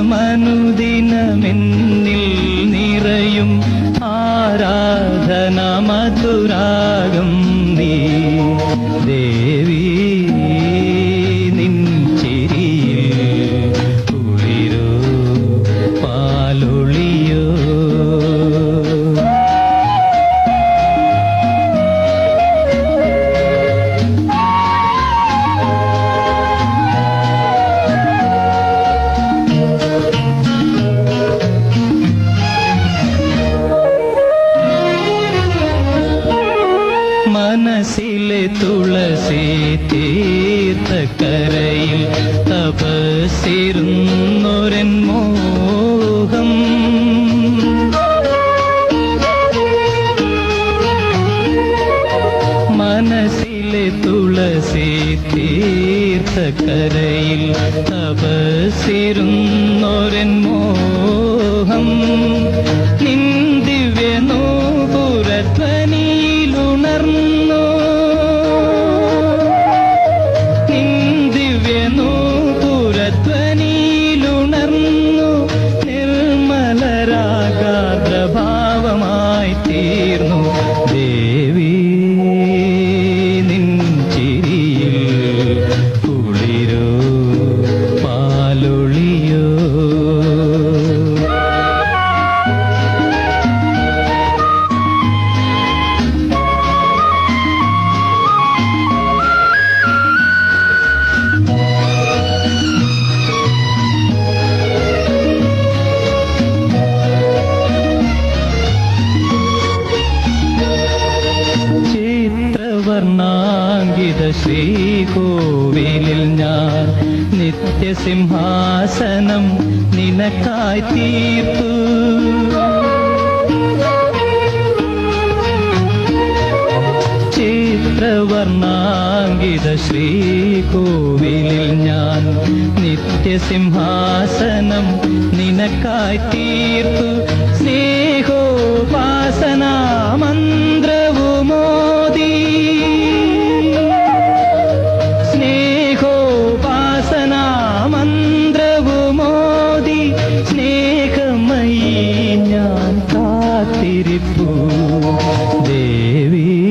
മനുദിനമെന്നിൽ നിറയും ആരാധന മധുരാഗം നീ. ദേവി മനസ്സിലെ തുളസി തീർത്ഥക്കരയിൽ തപസിരുന്നൊരൻ മോഹം. മനസ്സിലെ തുളസി തീർത്ഥക്കരയിൽ തപസിരുന്നൊരൻ മോഹം. ശ്രീകോവിലിൽ ഞാൻ നിത്യസിംഹാസനം നിനക്കായി തീർത്തു. ചിത്രവർണാങ്കിത ശ്രീകോവിലിൽ ഞാൻ നിത്യസിംഹാസനം നിനക്കായി തീർത്തു. മന്ത്രവും ദേവീ